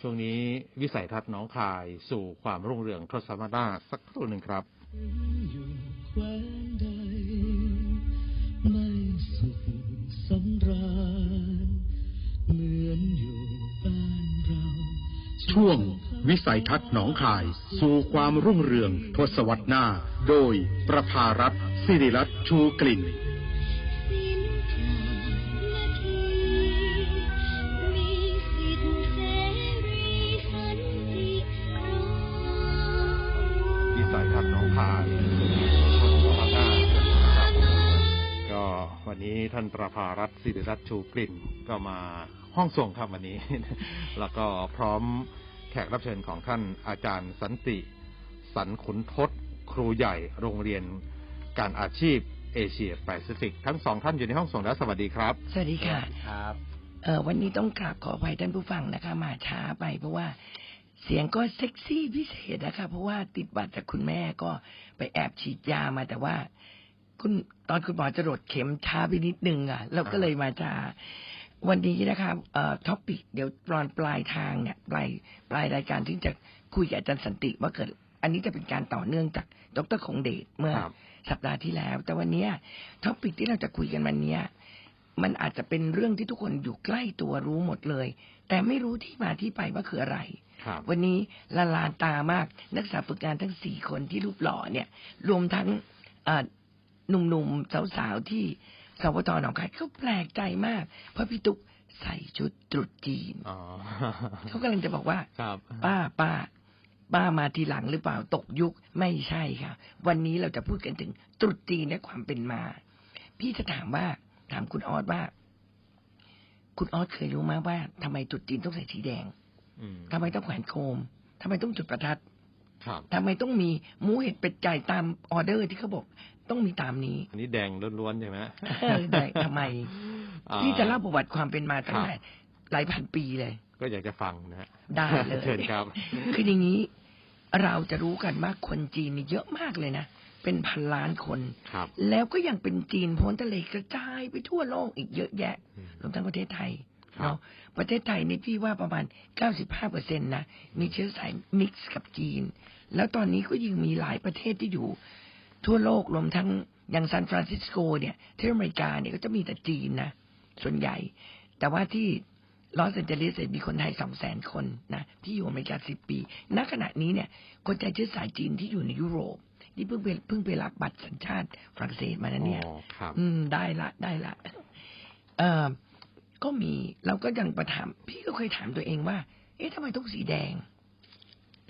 ช่วงนี้วิสัยทัศน์น้องคายสู่ความรุ่งเรืองทศวรรษหน้าสักครู่หนึ่งครับอยู่แคว้นใดไม่สุขสำราญเหมือนอยู่บ้านเรา ช่วงวิสัยทัศน์หนองคาย สู่ความรุ่งเรืองทศวรรษหน้า โดยประภารัฐสิริรัตน์ชูกลิ่น ท่านประภารัฐสิริรัตน์ชูกลิ่นก็มาห้องส่งครับวันนี้ แล้วก็พร้อมแขกรับเชิญของท่านอาจารย์สันติ สันขุนทศครูใหญ่โรงเรียนการอาชีพเอเชียแปซิฟิก ทั้งสองท่านอยู่ในห้องส่งแล้วสวัสดีครับ สวัสดีค่ะครับเออวันนี้ต้องกราบขออภัยท่านผู้ฟังนะคะ มาช้าไปเพราะว่าเสียงก็เซ็กซี่พิเศษนะคะ เพราะว่าติดบัตรจากคุณแม่ก็ไปแอบฉีดยามาแต่ว่า คุณตอนคุณหมอจะรดเข็มช้าไปนิดนึงอะเราก็เลยมาช้าวันนี้นะคะเอ่อท็อปิกเดี๋ยวตอนปลายทางเนี่ยปลายปลายรายการที่จะคุยกับอาจารย์สันติว่าเกิด อันนี้จะเป็นการต่อเนื่องจากดรคงเดชเมื่อครับสัปดาห์ที่แล้ว แต่วันเนี้ท็อปิกที่เราจะคุยกันวันเนี้ยมันอาจจะเป็นเรื่องที่ทุกคนอยู่ใกล้ตัวรู้หมดเลย แต่ไม่รู้ที่มาที่ไปว่าคืออะไรครับวันนี้ละลานตามากนักศึกษาฝึกงานทั้งสี่คนที่รูปหล่อเนี่ย รวมทั้งเอ่อ หนุ่มๆสาวๆที่สวทหนองคายเขาแปลกใจมาก เพราะพี่ตุ๊กใส่ชุดตรุษจีนอ๋อเขากำลังจะบอกว่าครับป้าป้าป้ามาทีหลังหรือเปล่าตกยุคไม่ใช่ค่ะ วันนี้เราจะพูดกันถึงตรุษจีนและความเป็นมา พี่จะถามว่า ถามคุณออสว่า คุณออสเคยรู้ไหมว่าทำไมตรุษจีนต้องใส่สีแดงอืมทำไมต้องแขวนโคมทำไมต้องจุดประทัดครับทำไมต้องมีหมูเห็ดเป็ดไก่ตามออเดอร์ที่เขาบอก ต้องมีตามนี้ อันนี้แดงล้วนๆใช่ไหมเออได้ทำไมอ่าพี่จะเล่าประวัติความเป็นมาตั้งครับแต่หลายพันปีเลย ก็อยากจะฟังนะฮะได้เลยเชิญครับ คืออย่างนี้เราจะรู้กันว่าคนจีนนี่เยอะมากเลยนะเป็นพันล้านคนครับแล้วก็ยังเป็นจีนพ้นทะเลกระจายไปทั่วโลกอีกเยอะแยะอืมรวมทั้งประเทศไทยครับเนาะประเทศไทยนี่พี่ว่าประมาณ 95เปอร์เซ็นต์นะ มีเชื้อสายมิกซ์กับจีน แล้วตอนนี้ก็ยังมีหลายประเทศที่อยู่ ทั่วโลกรวมทั้งอย่างซานฟรานซิสโกเนี่ยที่อเมริกาเนี่ยก็จะมีแต่จีนนะส่วนใหญ่ แต่ว่าที่ลอสแอนเจลิสมีคนไทยสองแสนคนนะที่อยู่อเมริกาสิบปี ณขณะนี้เนี่ย คนไทยเชื้อสายจีนที่อยู่ในยุโรป นี่เพิ่งไปเพิ่งไปรับบัตรสัญชาติฝรั่งเศสมานะเนี่ยอ๋อครับอืม ได้ละได้ละเออก็มีเราก็ยังประถาม พี่ก็เคยถามตัวเองว่า เอ๊ะทำไมต้องสีแดง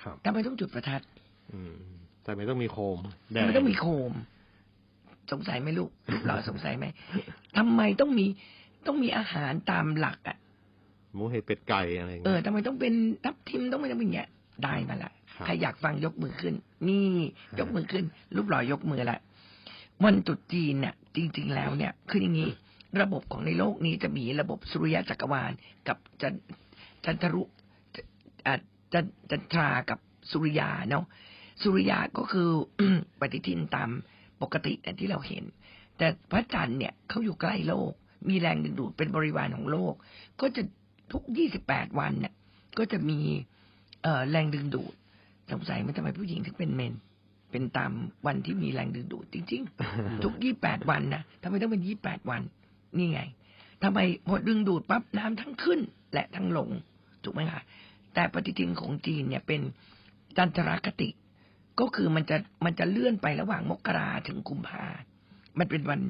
ครับทำไมต้องจุดประทัดอืม แต่ไม่ต้องมีโคมแดทำไมต้องมีโคม สงสัยไหมลูกลูกหล่อสงสัยไหมทำไมต้องมีต้องมีอาหารตามหลักอะหมูเห็ดเป็ดไก่อะไรอย่างเอเงี้อยทำไมต้องเป็นทับทิมต้องเป็นอะไรอย่างเงี้ยได้มาละครับใครอยากฟังยกมือขึ้น นี่ยกมือขึ้น รูปหล่อยกมือละวันตรุษจีนเนี่ยจริง ๆ แล้วเนี่ยคืออย่างนี้ระบบของในโลกนี้จะมีระบบสุริยะจักรวาล กับจันจันทรุจะอะจันจันทรากับสุริยาเนาะ สุริยาก็คือปฏิทินตามปกติเนี่ยที่เราเห็น แต่พระจันทร์เนี่ยเขาอยู่ใกล้โลก มีแรงดึงดูดเป็นบริวารของโลก ก็จะทุก28วันเนี่ย ก็จะมีเอ่อแรงดึงดูดสงสัยมันทำไมผู้หญิงถึงเป็นเมน เป็นตามวันที่มีแรงดึงดูดจริงๆ ทุก28วันนะทำไมต้องเป็น28วัน นี่ไงทำไมพอดึงดูดปั๊บน้ำทั้งขึ้นและทั้งลงถูกไหมคะแต่ปฏิทินของจีนเนี่ยเป็นจันทรคติ ก็คือมันจะมันจะเลื่อนไประหว่างมกราถึงกุมภา มันเป็นวัน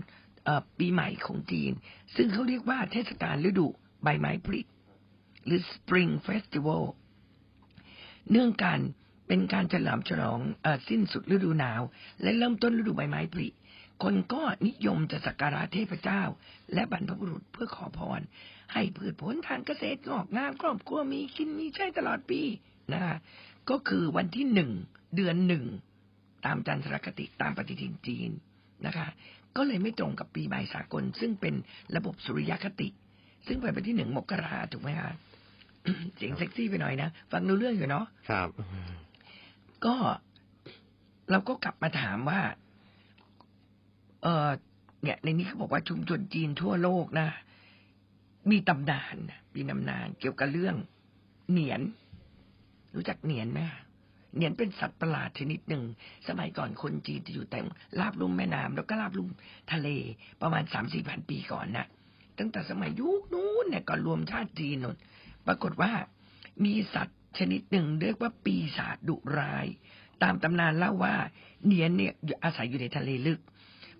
ปีใหม่ของจีน ซึ่งเขาเรียกว่าเทศกาลฤดูใบไม้ผลิหรือ Spring Festival เนื่องการเป็นการเฉลิมฉลองออสิ้นสุดฤดูหนาว และเริ่มต้นฤดูใบไม้ผลิคนก็นิยมจะสักการะเทพเจ้า และบรรพบุรุษเพื่อขอพร ให้พืชผลทางเกษตรงอกงามครอบครัวมีกินมีใช้ตลอดปีนะคะ ก็คือวันที่หนึ่งเดือนหนึ่งตามจันทรคติตามปฏิทินจีนนะคะ ก็เลยไม่ตรงกับปีใหม่สากล ซึ่งเป็นระบบสุริยคติ ซึ่งเป็นวันที่หนึ่งมกราถูกไหมคะเสียงเซ็กซี่ไปหน่อยนะ ฟังรู้เรื่องอยู่เนาะครับ ก็เราก็กลับมาถามว่า เออเนี่ย ในนี้เขาบอกว่าชุมชนจีนทั่วโลกนะ มีตำนานนะมีตำนานเกี่ยวกับเรื่องเหนียน รู้จักเหนียนไหมเหนียนเป็นสัตว์ประหลาดชนิดหนึ่ง สมัยก่อนคนจีนจะอยู่แต่ลาบลุ่มแม่น้ำแล้วก็ลาบลุ่มทะเลประมาณสามสี่พันปีก่อนนะตั้งแต่สมัยยุคนู้นเนี่ยก่อนรวมชาติจีนนนปรากฏว่ามีสัตว์ชนิดหนึ่งเรียกว่าปีศาจดุร้าย ตามตำนานเล่าว่าเหนียนเนี่ยอาศัยอยู่ในทะเลลึก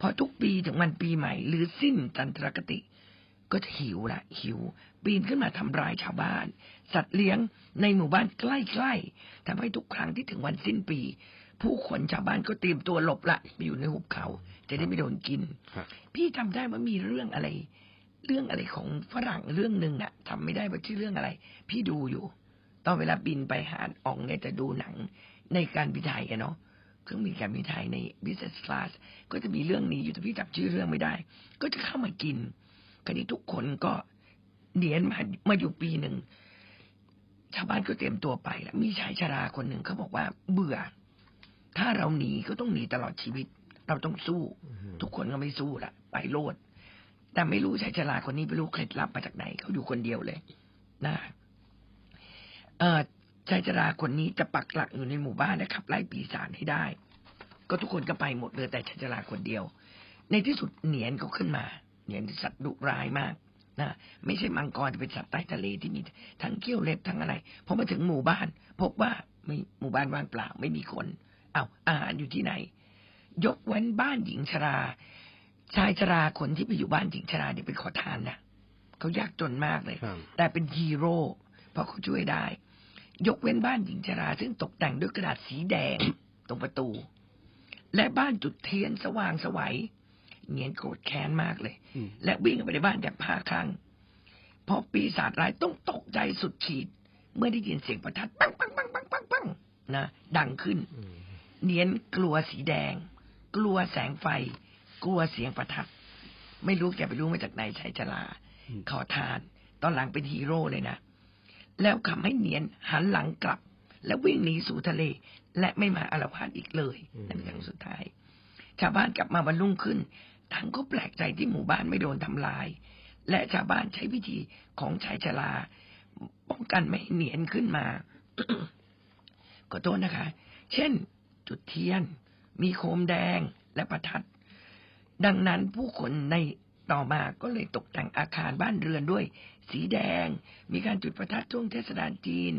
พอทุกปีถึงวันปีใหม่ หรือสิ้นจันทรคติ ก็จะหิวละหิว ปีนขึ้นมาทำร้ายชาวบ้าน สัตว์เลี้ยงในหมู่บ้านใกล้ๆทำให้ทุกครั้งที่ถึงวันสิ้นปี ผู้คนชาวบ้านก็เตรียมตัวหลบละไปอยู่ในหุบเขา จะได้ไม่โดนกินครับพี่จำได้ว่ามีเรื่องอะไร เรื่องอะไรของฝรั่งเรื่องหนึ่งน่ะทำไม่ได้ว่าชื่อเรื่องอะไร พี่ดูอยู่ ตอนเวลาบินไปหาดอ่องเนี่ยจะดูหนังในการบินไทยกันเนาะเครื่องบินการบินไทยใน business class ก็จะมีเรื่องนี้อยู่แต่พี่จำชื่อเรื่องไม่ได้ ก็จะเข้ามากิน คราวนี้ทุกคนก็เนียนมามาอยู่ปีหนึ่งชาวบ้านก็เตรียมตัวไปแล้วมีชายชราคนหนึ่งเขาบอกว่า เบื่อ ถ้าเราหนีก็ต้องหนีตลอดชีวิต เราต้องสู้ ทุกคนก็ไม่สู้ละไปโลด แต่ไม่รู้ชายชราคนนี้ไม่รู้เคล็ดลับมาจากไหนเขาอยู่คนเดียวเลยนะเออชายชราคนนี้จะปักหลักอยู่ในหมู่บ้านและขับไล่ปีศาจให้ได้ ก็ทุกคนก็ไปหมดเลยแต่ชายชราคนเดียว ในที่สุดเหนียนก็ขึ้นมา เหนียนสัตว์ดุร้ายมากนะไม่ใช่มังกรแต่เป็นสัตว์ใต้ทะเลที่มีทั้งเขี้ยวเล็บทั้งอะไรพอมาถึงหมู่บ้าน พบว่าไม่หมู่บ้านว่างเปล่าไม่มีคนเอาอาหารอยู่ที่ไหน ยกเว้นบ้านหญิงชรา ชายชราคนที่ไปอยู่บ้านหญิงชราเนี่ยเป็นขอทานนะเขายากจนมากเลยครับแต่เป็นฮีโร่เพราะเขาช่วยได้ ยกเว้นบ้านหญิงชรา ซึ่งตกแต่งด้วยกระดาษสีแดงตรงประตู และบ้านจุดเทียนสว่างไสวัย เงียนโกรธแค้นมากเลยอืมและวิ่งเข้าไปในบ้านแบบพาครั้งพอปีศาจร้ายต้องตกใจสุดขีด เมื่อได้ยินเสียงประทัดปังปังปังปังปังปังนะดังขึ้นอืมเนียนกลัวสีแดง กลัวแสงไฟ กลัวเสียงประทัด ไม่รู้แกไปรู้มาจากไหนชายชราขอทาน ตอนหลังเป็นฮีโร่เลยนะ แล้วทำให้เนียนหันหลังกลับ แล้ววิ่งหนีสู่ทะเล และไม่มาอาละวาดอีกเลยอืมนั่นเป็นครั้งสุดท้าย ชาวบ้านกลับมาวันรุ่งขึ้น ต่างก็แปลกใจที่หมู่บ้านไม่โดนทำลาย และชาวบ้านใช้วิธีของชายชราป้องกันไม่ให้เนียนขึ้นมาขอโทษนะคะ เช่น จุดเทียน มีโคมแดงและประทัด ดังนั้นผู้คนในต่อมาก็เลยตกแต่งอาคารบ้านเรือนด้วย สีแดง มีการจุดประทัดช่วงเทศกาลจีน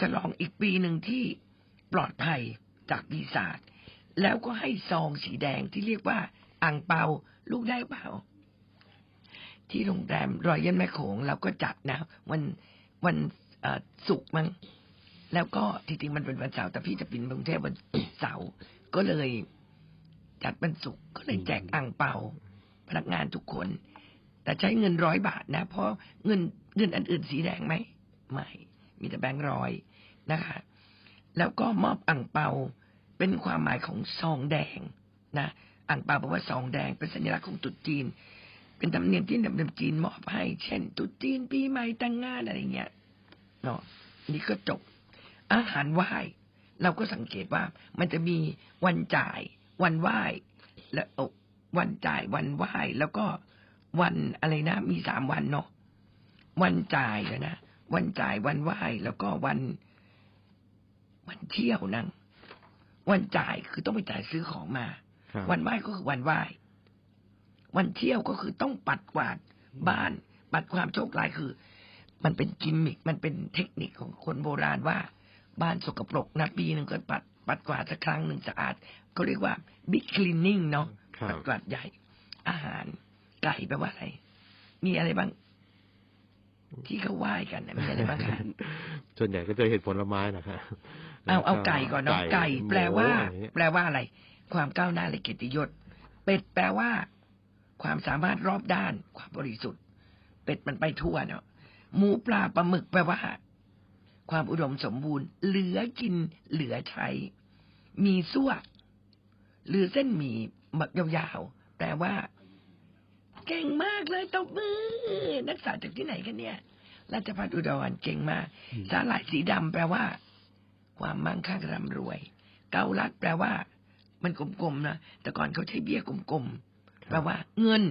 ฉลองอีกปีหนึ่งที่ปลอดภัยจากปีศาจแล้วก็ให้ซองสีแดงที่เรียกว่า อ่างเปาลูกได้เปล่า ที่โรงแรมรอยเยันแม่โขงเราก็จัดนะ วันวันศุกร์มั้งแล้วก็จริงๆมันเป็นวันเสาร์แต่พี่จะบินกรุงเทพวันเสาร์ก็เลยจัดวันศุกร์ก็เลยแจกอ่างเปาพนักงานทุกคน แต่ใช้เงินร้อยบาทนะ เพราะเงินเงินอันอื่นสีแดงไหมไม่มีแต่แบงค์ร้อยนะคะ แล้วก็มอบอ่างเปาเป็นความหมายของซองแดงนะ อ่างเปาแปลว่าซองแดงเป็นสัญลักษณ์ของตรุษจีน เป็นธรรมเนียมที่นำเนียมจีนมอบให้ เช่นตรุษจีนปีใหม่แต่งงานอะไรเงี้ยเนาะนี่ก็จบ อาหารไหว้เราก็สังเกตว่ามันจะมีวันจ่าย วันไหว้และเอ่อวันจ่ายวันไหว้ แล้วก็วันอะไรนะ มีสามวันเนาะวันจ่ายนะวันจ่ายวันไหว้แล้วก็วัน วันเที่ยวนั่งวันจ่ายคือต้องไปจ่ายซื้อของมา วันไหว้ก็คือวันไหว้ วันเที่ยวก็คือต้องปัดกวาดบ้าน ปัดความโชคร้ายคือ มันเป็นกิมมิคมันเป็นเทคนิคของคนโบราณว่า บ้านสกปรกนะปีหนึ่งก็ปัด ปัดกวาดสักครั้งหนึ่งสะอาดเขาเรียกว่าบิ๊กคลีนนิ่งเนาะครับปัดกวาดใหญ่ อาหารไก่แปลว่าอะไร มีอะไรบ้างที่เขาไหว้กันนะมีอะไรบ้างคะส่วนใหญ่ก็จะเห็นผลไม้นะครับเอาเอาไก่ก่อนเนาะไก่ แปลว่าหมูอะไรเงี้ยแปลว่าอะไร ความก้าวหน้าและเกียรติยศ เป็ดแปลว่า ความสามารถรอบด้าน ความบริสุทธิ์ เป็ดมันไปทั่วเนาะหมูปลาปลาหมึกแปลว่า ความอุดมสมบูรณ์ เหลือกิน เหลือใช้ มีซั่วหรือเส้นหมี่หมักยาวๆแปลว่า เก่งมากเลยตบมือ นักศึกษาจากที่ไหนกันเนี่ยราชพัฒอุดรเก่งมาก สาหร่ายสีดำแปลว่า ความมั่งคั่งร่ำรวย เกาลัดแปลว่า มันกลมๆนะแต่ก่อนเขาใช้เบี้ยกลมๆแปลว่า เงิน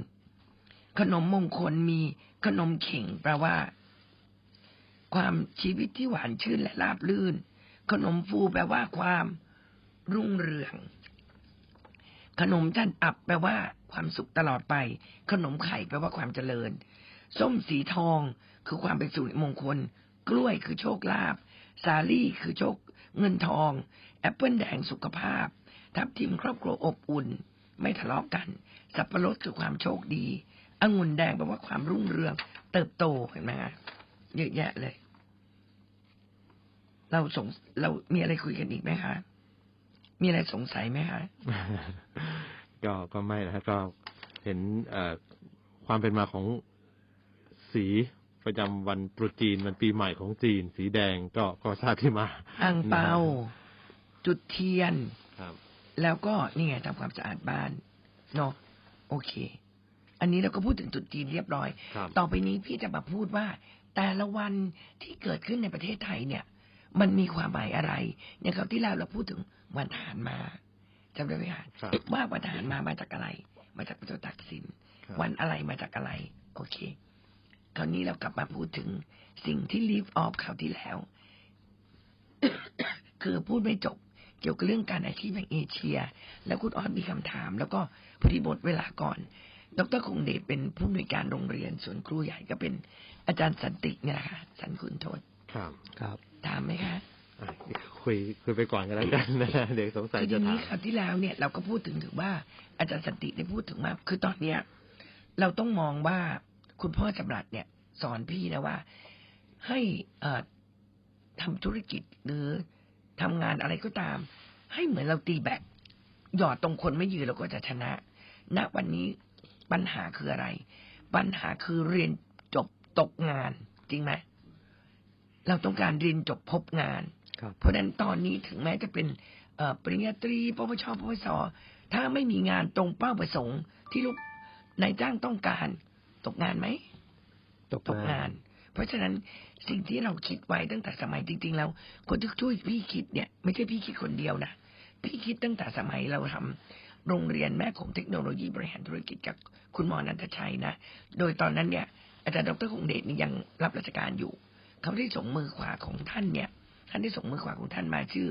ขนมมงคลมีขนมเข่งแปลว่า ความชีวิตที่หวานชื่นและราบรื่น ขนมฟูแปลว่าความรุ่งเรือง ขนมจันอับแปลว่า ความสุขตลอดไป ขนมไข่แปลว่าความเจริญ ส้มสีทองคือความเป็นสุริมงคล กล้วยคือโชคลาภสาลี่คือโชคเงินทอง แอปเปิลแดงสุขภาพ ทับทิมครอบครัวอบอุ่น ไม่ทะเลาะกัน สับปะรดคือความโชคดีองุ่นแดงแปลว่าความรุ่งเรือง เติบโตเห็นไหมฮะเยอะแยะเลย เราสงเรามีอะไรคุยกันอีกไหมคะมีอะไรสงสัยไหมคะก็ก็ไม่นะฮะก็เห็นเอ่อความเป็นมาของสีประจำวันตรุษจีนวันปีใหม่ของจีน สีแดงก็ก็ทราบที่มาอ่างเปานะจุดเทียนครับ แล้วก็นี่ไงทำความสะอาดบ้านเนาะโอเค อันนี้เราก็พูดถึงจุดจีนเรียบร้อยครับต่อไปนี้พี่จะมาพูดว่า แต่ละวันที่เกิดขึ้นในประเทศไทยเนี่ย มันมีความหมายอะไร อย่างคราวที่แล้วเราพูดถึงวันทหารมาจำได้ไหมคะครับว่าวันทหารมามาจากอะไร มาจากพระเจ้าตากสินครับวันอะไรมาจากอะไร โอเค คราวนี้เรากลับมาพูดถึงสิ่งที่ leave off คราวที่แล้ว คือพูดไม่จบ เกี่ยวกับเรื่องการอาชีพแห่งเอเชีย แล้วคุณออสมีคำถาม แล้วก็พอดีบทเวลาก่อน ดรคงเดชเป็นผู้อำนวยการโรงเรียนส่วนครูใหญ่ก็เป็นอาจารย์สันติเนี่ยนะคะสันคุณโทษครับครับ ถามไหมคะอะคุยคุยไปก่อนกันแล้วกันนะเดี๋ยวสงสัยคืออจะย่างถานี้มคราวที่แล้วเนี่ยเราก็พูดถึงถึงว่าอาจารย์สันติได้พูดถึงว่าคือตอนเนี้ยเราต้องมองว่าคุณพ่อจำรัดเนี่ย สอนพี่นะว่าให้เอ่อทำธุรกิจหรือ ทำงานอะไรก็ตาม ให้เหมือนเราตีแบตหยอดตรงคนไม่ยืนเราก็จะชนะณวันนี้ปัญหาคืออะไร ปัญหาคือเรียนจบตกงาน จริงไหมเราต้องการเรียนจบพบงานครับเพราะฉะนั้นตอนนี้ถึงแม้จะเป็นเอ่อปริญญาตรีปวชปวสถ้าไม่มีงานตรงเป้าประสงค์ที่ลูกนายจ้างต้องการ ตกงานไหม ตกตกงาน เพราะฉะนั้นสิ่งที่เราคิดไว้ตั้งแต่สมัยจริง ๆ แล้ว คนที่ช่วยพี่คิดเนี่ย ไม่ใช่พี่คิดคนเดียวนะพี่คิดตั้งแต่สมัยเราทำโรงเรียนแม่ของเทคโนโลยีบริหารธุรกิจกับคุณหมอนันทชัยนะ โดยตอนนั้นเนี่ย อาจารย์ดรคงเดชนี่ยังรับราชการอยู่ เขาได้ส่งมือขวาของท่านเนี่ย ท่านได้ส่งมือขวาของท่านมาชื่อ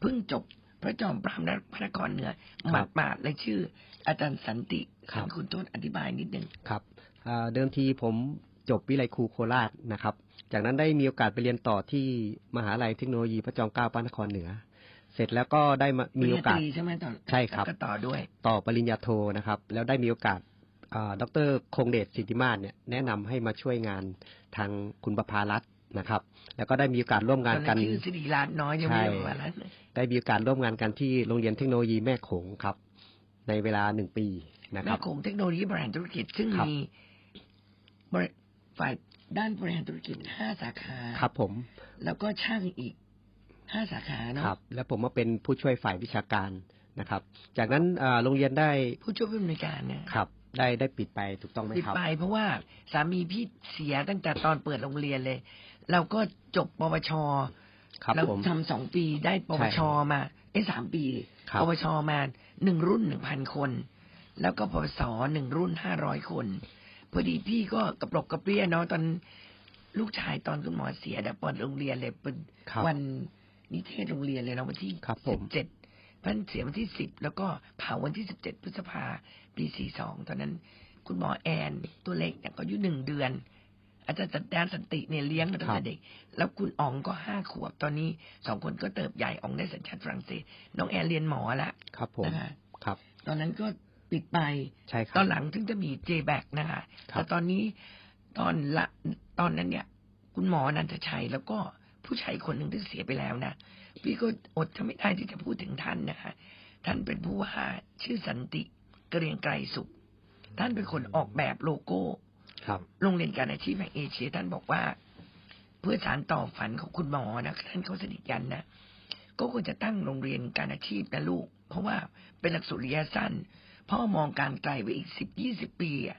เพิ่งจบพระจอมปรามพระนครเหนือหมาดมาดๆเลยชื่อ อาจารย์สันติครับคุณโทษอธิบายนิดนึงครับเดิมทีผม จบวิไลครูโคราชนะครับ จากนั้นได้มีโอกาสไปเรียนต่อที่มหาลัยเทคโนโลยีพระจอมเกล้าพระนครเหนือ เสร็จแล้วก็ได้มามีโอกาสปริญญตรีใช่ไหมตอนใช่ครับแล้วก็ต่อด้วย ต่อปริญญาโทนะครับ แล้วได้มีโอกาสอ่าดรคงเดชสิทธิมาศเนี่ยแนะนำให้มาช่วยงานทางคุณประภารัตน์นะครับ แล้วก็ได้มีโอกาสร่วมงานกันตอชื่อสิริราชน้อยยังไม่ใช่ได้ว่าแล้วเลยได้มีโอกาสร่วมงานกันที่โรงเรียนเทคโนโลยีแม่โขงครับ ในเวลาหนึ่งปีนะคแม่รับโขงเทคโนโลยีบริหารธุรกิจซึ่งครับมีบริ ฝ่ายด้านบริหารธุรกิจห้าสาขาครับผม แล้วก็ช่างอีกห้าสาขาเนาะครับ แล้วผมมาเป็นผู้ช่วยฝ่ายวิชาการนะครับ จากนั้นอ่าโรงเรียนได้ผู้ช่วยผู้อำนวยการเนี่ยครับ ได้ได้ปิดไปถูกต้องไหมปิดครับไปเพราะว่าสามีพี่เสียตั้งแต่ตอนเปิดโรงเรียนเลย เราก็จบปวชครับเราผมทำสองปีได้ปวชใช่มาเอ้ยสามปีครับปวชมาหนึ่งรุ่นหนึ่งพันคน แล้วก็ปวสหนึ่งรุ่นห้าร้อยคน พอดีพี่ก็กระปรกกระเปรี้ยเนาะตอนลูกชายตอนคุณหมอเสียเดี๋ยวเปิดโรงเรียนเลยเป็นครับวันนิเทศโรงเรียนเลยเนาะวันที่ครับผสิมบเจ็ดพันเสียวันที่สิบแล้วก็เผาวันที่สิบเจ็ดพฤษภาปีสี่สองตอนนั้น คุณหมอแอนตัวเล็กเนี่ยก็อายุหนึ่งเดือน อาจารย์สันดานสันติเนี่ยเลี้ยงมาตั้งแต่เด็ก แล้วคุณอ๋องก็ห้าขวบตอนนี้สองคนก็เติบใหญ่อ๋องได้สัญชาติฝรั่งเศสน้องแอนเรียนหมอละครับผมนะคะครับ ตอนนั้นก็ ปิดไป ใช่ครัตอนหลังถึงจะมีเจแบกนะคะครับ แต่ตอนนี้ตอนละตอนนั้นเนี่ย คุณหมอนันทชัยแล้วก็ผู้ชายคนหนึ่งที่เสียไปแล้วนะ พี่ก็อดทำไม่ได้ที่จะพูดถึงท่านนะคะ ท่านเป็นผู้ว่าชื่อสันติเกรียงไกรสุข ท่านเป็นคนออกแบบโลโก้ ครับ โรงเรียนการอาชีพแห่งเอเชียท่านบอกว่า เพื่อสารต่อฝันของคุณหมอนะท่านเขาสนิทกันนะก็ควรจะตั้งโรงเรียนการอาชีพนะลูก เพราะว่าเป็นหลักสูตรระยะสั้น พ่อมองการไกลไว้อีกสิบยี่สิบปีอะ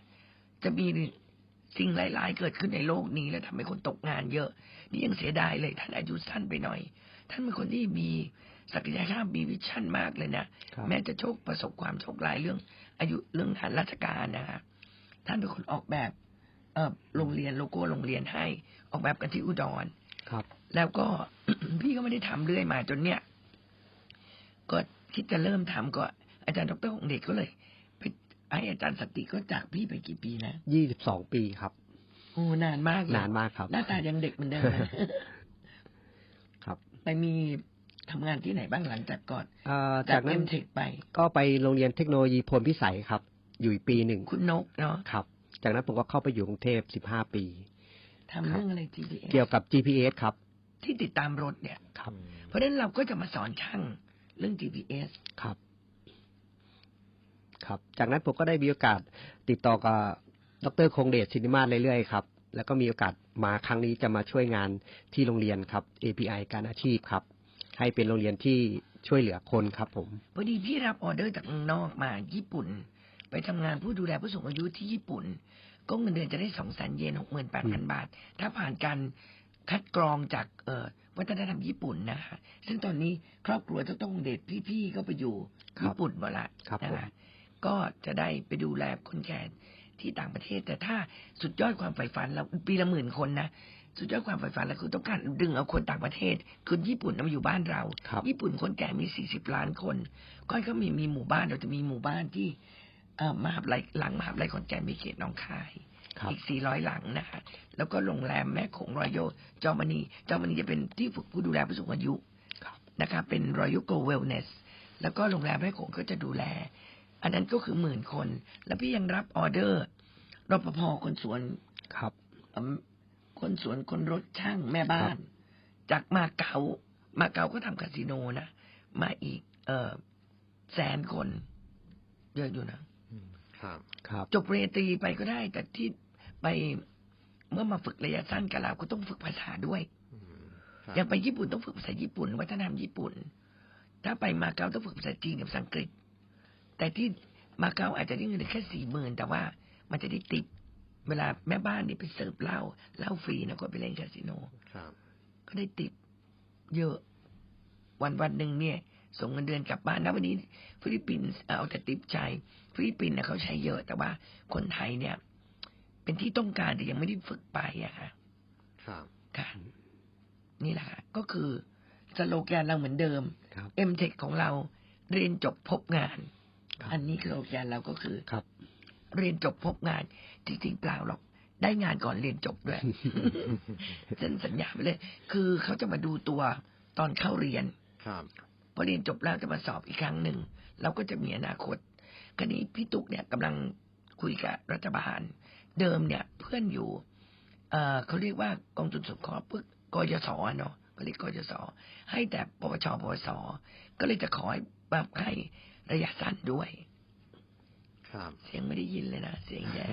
จะมีสิ่งหลายๆเกิดขึ้นในโลกนี้แล้วทำให้คนตกงานเยอะ นี่ยังเสียดายเลยท่านอายุสั้นไปหน่อย ท่านเป็นคนที่มีศักยภาพมีวิชั่นมากเลยนะครับแม้จะโชคประสบความโชคร้ายเรื่อง อายุเรื่องงานราชการนะคะท่านเป็นคนออกแบบ เออโรงเรียนโลโก้โรงเรียนให้ ออกแบบกันที่อุดรแล้วก็พี่ก็ไม่ได้ทำเรื่อยมาจนเนี่ยก็คิดจะเริ่มทำก็ อาจารย์ดรของเด็กก็เลยไปให้อาจารย์สติก็จากพี่ไปกี่ปีนะยี่สิบสองปีครับ โอ้นานมากเลยนานมากครับ หน้าตายังเด็กเหมือนเดิมนะครับ ไปมีทำงานที่ไหนบ้างหลังจากก่อนเอ่อจาจากกเอ็นั้นมเทคไป ก็ไปโรงเรียนเทคโนโลยีพลพิสัยครับ อยู่อีกปีหนึ่งคุณนกเนาะครับ จากนั้นผมก็เข้าไปอยู่กรุงเทพสิบห้าปีทำเรื่องอะไร GPS เกี่ยวกับ GPS ครับ ที่ติดตามรถเนี่ยครับ เพราะฉะนั้นเราก็จะมาสอนช่างเรื่อง GPS ครับ ครับ จากนั้นผมก็ได้มีโอกาสติดต่อกับดรคงเดชชินิมาศเรื่อยๆครับ แล้วก็มีโอกาสมาครั้งนี้จะมาช่วยงานที่โรงเรียนครับ API การอาชีพครับ ให้เป็นโรงเรียนที่ช่วยเหลือคนครับ ผมพอดีพี่รับออเดอร์จากเมืองนอกมาญี่ปุ่น ไปทำงานผู้ดูแลผู้สูงอายุที่ญี่ปุ่น ก็เงินเดือนจะได้สองแสนเยนหกหมื่นแปดพันบาท ถ้าผ่านการคัดกรองจากเอ่อวัฒนธรรมญี่ปุ่นนะคะซึ่งตอนนี้ครอบครัวเจ้าต้องเดชพี่ๆก็ไปอยู่ครับญี่ปุ่นหมดละครับนะผมคะ ก็จะได้ไปดูแลคนแก่ที่ต่างประเทศ แต่ถ้าสุดยอดความใฝ่ฝันเราปีละหมื่นคนนะสุดยอดความใฝ่ฝันเราคือต้องการดึงเอาคนต่างประเทศคือญี่ปุ่นเอามาอยู่บ้านเราครับญี่ปุ่นคนแก่มี40ล้านคนก็ก็มีมีหมู่บ้านเราจะมีหมู่บ้านที่เอ่อมหาวิทยาลัยหลังมหาวิทยาลัยขอนแก่นมีเขตหนองคายครับอีก 400 หลังนะคะแล้วก็โรงแรมแม่โขงรอยโยจอมณีจอมณีจะเป็นที่ฝึกผู้ดูแลผู้สูงอายุครับนะคะเป็นรอยโยโกเวลเนส แล้วก็โรงแรมแม่โขงก็จะดูแล อันนั้นก็คือหมื่นคน แล้วพี่ยังรับออเดอร์รปภคนสวนครับเอิ่มคนสวนคนรถช่างแม่บ้าน จากมาเก๊ามาเก๊าก็ทำคาสิโนนะมาอีก เออแสนคนเยอะอยู่นะครับ ครับจบปริญญาตรีไปก็ได้ แต่ที่ไปเมื่อมาฝึกระยะสั้นกับเราก็ต้องฝึกภาษาด้วยอืมครับอย่างไปญี่ปุ่นต้องฝึกภาษาญี่ปุ่น วัฒนธรรมญี่ปุ่น ถ้าไปมาเก๊าต้องฝึกภาษาจีนกับภาษาอังกฤษ แต่ที่มาเก๊าอาจจะได้เงินเดือนแค่สี่หมื่นแต่ว่ามันจะได้ติปเวลาแม่บ้านนี่ไปเสิร์ฟเหล้าเหล้าฟรีนะคนไปเล่นคาสิโนครับ ก็ได้ติปเยอะวันวันหนึ่งเนี่ย ส่งเงินเดือนกลับบ้านนะวันนี้ฟิลิปปินส์เอาแต่ติปใจฟิลิปปินส์นะเขาใช้เยอะ แต่ว่าคนไทยเนี่ย เป็นที่ต้องการแต่ยังไม่ได้ฝึกไปอะค่ะ ครับค่ะนี่แหละค่ะก็คือสโลแกนเราเหมือนเดิมครับ m t e c h ของเราเรียนจบพบงานครับ อันนี้คือสโลแกนเราก็คือครับ เรียนจบพบงานจริงๆเปล่าหรอกได้งานก่อนเรียนจบด้วยเซ็นสัญญาไปเลย คือเขาจะมาดูตัวตอนเข้าเรียนครับพอเรียนจบแล้วจะมาสอบอีกครั้งหนึ่งเราก็จะมีอนาคตคราวนี้พี่ตุ๊กเนี่ยกำลังคุยกับรัฐบาล เดิมเนี่ยเพื่อนอยู่เอ่อเขาเรียกว่ากองทุนสงเคราะห์เพื่อกยศอะเนาะเขาเรียกกยศให้แต่ปปชปปสก็เลยจะขอให้แบบให้ ระยะสั้นด้วย ครับ เสียงไม่ได้ยินเลยนะเสียงแย่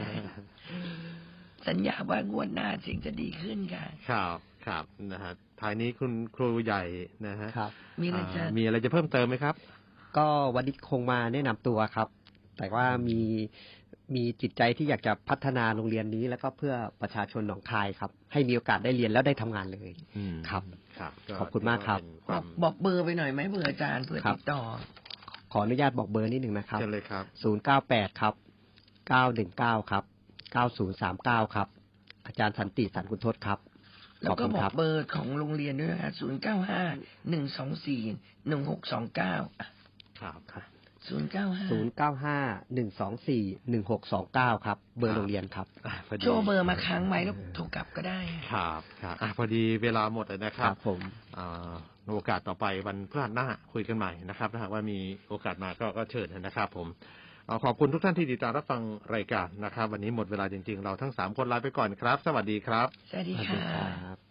สัญญาว่างวดหน้าเสียงจะดีขึ้นค่ะ ครับครับนะฮะท้ายนี้คุณครูใหญ่นะฮะครับ มีอะไรจะอ่ามีอะไรจะเพิ่มเติมไหมครับ ก็วันนี้คงมาแนะนำตัวครับ แต่ว่ามีมีจิตใจที่อยากจะพัฒนาโรงเรียนนี้ แล้วก็เพื่อประชาชนหนองคายครับ ให้มีโอกาสได้เรียนแล้วได้ทำงานเลยอืมครับ ครับก็ขอบคุณมากครับถือว่เป็นคบวาอกมบอกเบอร์ไปหน่อยไหมเบอร์อาจารย์เพื่อครับติดต่อ ขออนุญาตบอกเบอร์นิดหนึ่งนะครับเชิญเลยครับศูนย์เก้าแปดครับเก้าหนึ่งเก้าครับเก้าศูนย์สามเก้าครับ อาจารย์สันติสันกุลทศครับแล้วก็ขอบคุณบอครักบเบอร์ของโรงเรียนด้วยนะศูนย์เก้าห้าหนึ่งสองสี่หนึ่งหกสองเก้าครับศูนย์เก้าห้าศูนย์เก้าห้าหนึ่งสองสี่หนึ่งหกสองเก้าครับ เบอร์โรงเรียนครับอะพอดีโชว์เบอร์มาค้างไว้แล้วโทรกลับก็ได้ ครับ ครับอะพอดีเวลาหมดเลยนะคครัรับบผมอ่า โอกาสต่อไปวันพฤหัสหน้าคุยกันใหม่นะครับถ้าหากว่ามีโอกาสมาก็ก็เชิญนะครับ ผมเอาขอบคุณทุกท่านที่ติดตามรับฟังรายการนะครับ วันนี้หมดเวลาจริงๆ เราทั้งสามคนลาไปก่อนครับ สวัสดีครับ สวัสดีสวัสดีค่ะครับ